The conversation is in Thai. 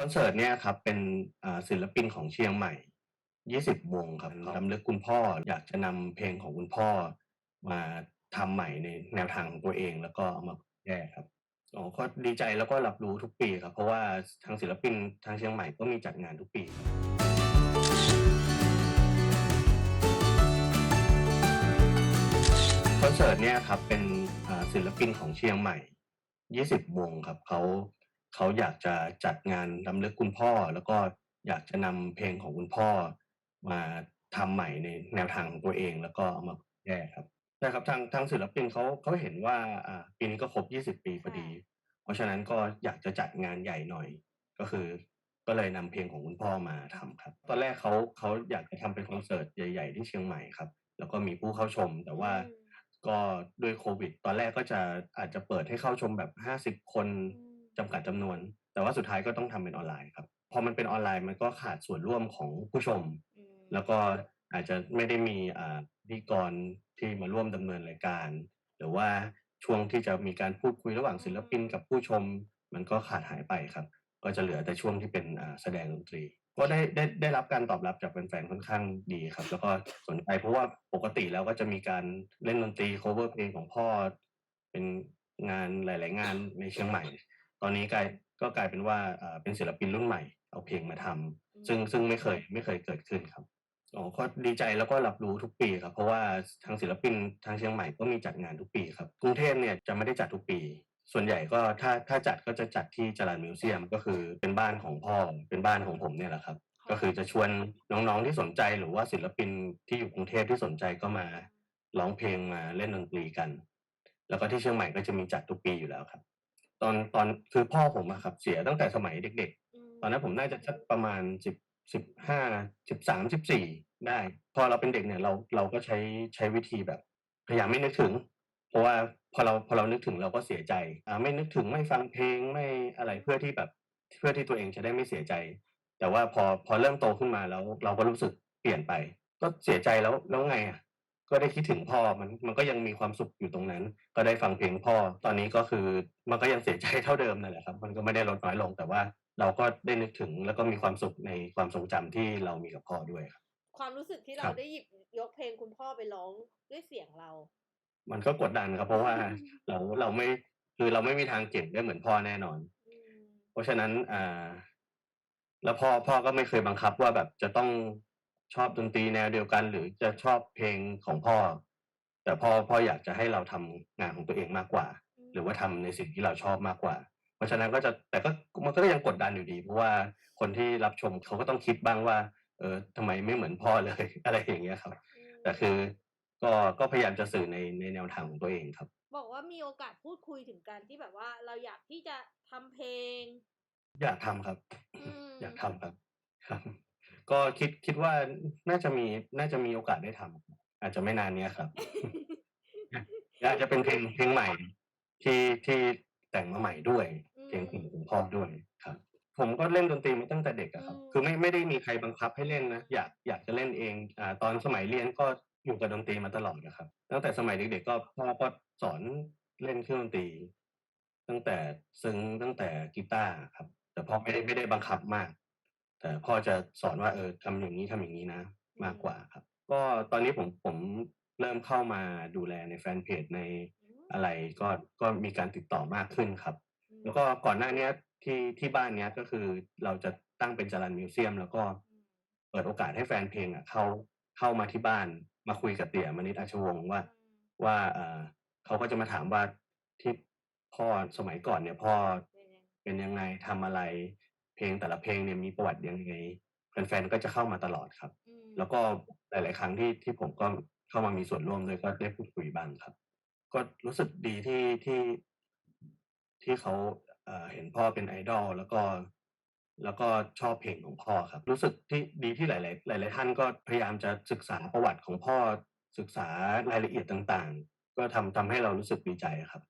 คอนเสิร์ตเนี่ยครับเป็นอ่าศิลปินของเชียงใหม่ 20 วงครับรำลึกคุณพ่ออยากจะนำเพลงของคุณพ่อ มาทำใหม่ในแนวทางของตัวเอง แล้วก็เอามาแก้ครับอ๋อก็ดีใจแล้วก็รับรู้ทุกปีครับ เพราะว่าทางศิลปินทางเชียงใหม่ก็มีจัดงานทุกปีครับคอนเสิร์ตเนี่ยครับเป็นอ่าศิลปินของเชียงใหม่ 20 วงครับเขา เขาอยากจะจัดงานรำลึกคุณพ่อ แล้วก็อยากจะนำเพลงของคุณพ่อมาทำใหม่ในแนวทางของตัวเอง แล้วก็เอามาแก้ครับใช่ครับทางทางศิลปินเขาเขาเห็นว่าอ่าปีนี้ก็ครบ 20 ปีพอดี เพราะฉะนั้นก็อยากจะจัดงานใหญ่หน่อย ก็คือก็เลยนำเพลงของคุณพ่อมาทำครับ ตอนแรกเขาเขาอยากจะทำเป็นคอนเสิร์ตใหญ่ ๆ ที่เชียงใหม่ครับ แล้วก็มีผู้เข้าชม แต่ว่าอืมก็ด้วยโควิด ตอนแรกก็จะอาจจะเปิดให้เข้าชมแบบ 50 คนอืม จำกัดจำนวน แต่ว่าสุดท้ายก็ต้องทำเป็นออนไลน์ครับพอมันเป็นออนไลน์มันก็ขาดส่วนร่วมของผู้ชมอืมแล้วก็อาจจะไม่ได้มีอ่าพิธีกรที่มาร่วมดำเนินรายการ หรือว่าช่วงที่จะมีการพูดคุยระหว่างศิลปินกับผู้ชม มันก็ขาดหายไปครับ ก็จะเหลือแต่ช่วงที่เป็นอ่าแสดงดนตรี ก็ได้ได้ได้รับการตอบรับจากแฟนๆค่อนข้างดีครับ แล้วก็สนใจเพราะว่าปกติแล้วก็จะมีการเล่นดนตรี cover เพลงของพ่อ เป็นงานหลาย ๆ งานในเชียงใหม่ ตอนนี้กลายก็กลายเป็นว่าอ่าเป็นศิลปินรุ่นใหม่เอาเพลงมาทำซึ่งซึ่งไม่เคยไม่เคยเกิดขึ้นครับอ๋อก็ดีใจแล้วก็รับรู้ทุกปีครับ เพราะว่าทางศิลปินทางเชียงใหม่ก็มีจัดงานทุกปีครับกรุงเทพเนี่ยจะไม่ได้จัดทุกปี ส่วนใหญ่ก็ถ้าถ้าจัดก็จะจัดที่จรัญมิวเซียมก็คือเป็นบ้านของพ่อเป็นบ้านของผมเนี่ยแหละครับ ก็คือจะชวนน้องๆที่สนใจหรือว่าศิลปินที่อยู่กรุงเทพที่สนใจก็มาร้องเพลงมาเล่นดนตรีกัน แล้วก็ที่เชียงใหม่ก็จะมีจัดทุกปีอยู่แล้วครับ ตอนตอนคือพ่อผมอะครับ เสียตั้งแต่สมัยเด็ก ๆ ตอนนั้นผมน่าจะสักประมาณสิบสิบห้าสิบสามสิบสี่ได้ พอเราเป็นเด็กเนี่ยเราเราก็ใช้ใช้วิธีแบบ พยายามไม่นึกถึง เพราะว่าพอเราพอเรานึกถึงเราก็เสียใจอ่าไม่นึกถึงไม่ฟังเพลงไม่อะไรเพื่อที่แบบ เพื่อที่ตัวเองจะได้ไม่เสียใจ แต่ว่าพอพอเริ่มโตขึ้นมาแล้ว เราก็รู้สึกเปลี่ยนไป ก็เสียใจแล้วแล้วไงอะ ก็ได้คิดถึงพ่อมันมันก็ยังมีความสุขอยู่ตรงนั้น ก็ได้ฟังเพลงพ่อ ตอนนี้ก็คือมันก็ยังเสียใจเท่าเดิมนั่นแหละครับ มันก็ไม่ได้ลดน้อยลงแต่ว่าเราก็ได้นึกถึงแล้วก็มีความสุขในความทรงจำที่เรามีกับพ่อด้วยครับ ความรู้สึกที่คเรารับได้หยิบยกเพลงคุณพ่อไปร้องด้วยเสียงเรา มันก็กดดันครับเพราะว่าเราเราไม่คือเราไม่มีทางเก่งได้เหมือนพ่อแน่นอนอืมเพราะฉะนั้นอ่าแล้วพ่อพ่อก็ไม่เคยบังคับว่าแบบจะต้อง ชอบดนตรีแนวเดียวกัน หรือจะชอบเพลงของพ่อ แต่พ่อพ่ออยากจะให้เราทำงานของตัวเองมากกว่า หรือว่าทำในสิ่งที่เราชอบมากกว่า เพราะฉะนั้นก็จะแต่ก็มันก็ยังกดดันอยู่ดี เพราะว่าคนที่รับชมเขาก็ต้องคิดบ้างว่า เออทำไมไม่เหมือนพ่อเลย อะไรอย่างเงี้ยครับอืมแต่คือก็ก็พยายามจะสื่อในในแนวทางของตัวเองครับ บอกว่ามีโอกาสพูดคุยถึงการที่แบบว่า เราอยากที่จะทำเพลง อยากทำครับอืมอยากทำครับครับ ก็คิดคิดว่าน่าจะมีน่าจะมีโอกาสได้ทำอาจจะไม่นานเนี้ยครับอาจจะเป็นเพลงเพลงใหม่ ที่ที่แต่งมาใหม่ด้วยเพลงของคุณพ่อด้วยครับ ผมก็เล่นดนตรีมาตั้งแต่เด็กอะครับ คือไม่ไม่ได้มีใครบังคับให้เล่นนะอยากอยากจะเล่นเองอ่าตอนสมัยเรียนก็อยู่กับดนตรีมาตลอดนะครับตั้งแต่สมัยเด็กๆก็พ่อก็สอนเล่นเครื่องดนตรี ตั้งแต่ซึ้งตั้งแต่กีตาร์ครับ แต่พ่อไม่ได้ไม่ได้บังคับมาก แต่พ่อจะสอนว่าเออทำอย่างนี้ทำอย่างนี้นะ มากกว่าครับ ก็ตอนนี้ผมผมเริ่มเข้ามาดูแลในแฟนเพจในอืมอะไรก็ก็มีการติดต่อมากขึ้นครับอืมแล้วก็ก่อนหน้าเนี้ยที่ที่บ้านเนี้ยก็คือเราจะตั้งเป็นจรันมิวเซียม แล้วก็อืมเปิดโอกาสให้แฟนเพลงอะเข้าเข้ามาที่บ้านมาคุยกับเตี่ยมณิษฐ์อาชวงศ์ว่าว่าเออเขาก็จะมาถามว่าที่พ่อสมัยก่อนเนี่ยพ่อเป็นยังไงเป็นยังไงทำอะไร เพลงแต่ละเพลงเนี่ยมีประวัติยังไงแฟนๆก็จะเข้ามาตลอดครับอืมแล้วก็หลาย ๆ ครั้งที่ที่ผมก็เข้ามามีส่วนร่วมด้วยก็ได้พูดคุยบ้างครับ ก็รู้สึกดีที่ที่ที่เขาเอ่อเห็นพ่อเป็นไอดอลแล้วก็แล้วก็ชอบเพลงของพ่อครับ รู้สึกที่ดีที่หลาย ๆ หลาย ๆ ท่านก็พยายามจะศึกษาประวัติของพ่อศึกษารายละเอียดต่าง ๆ ก็ทำทำให้เรารู้สึกดีใจครับ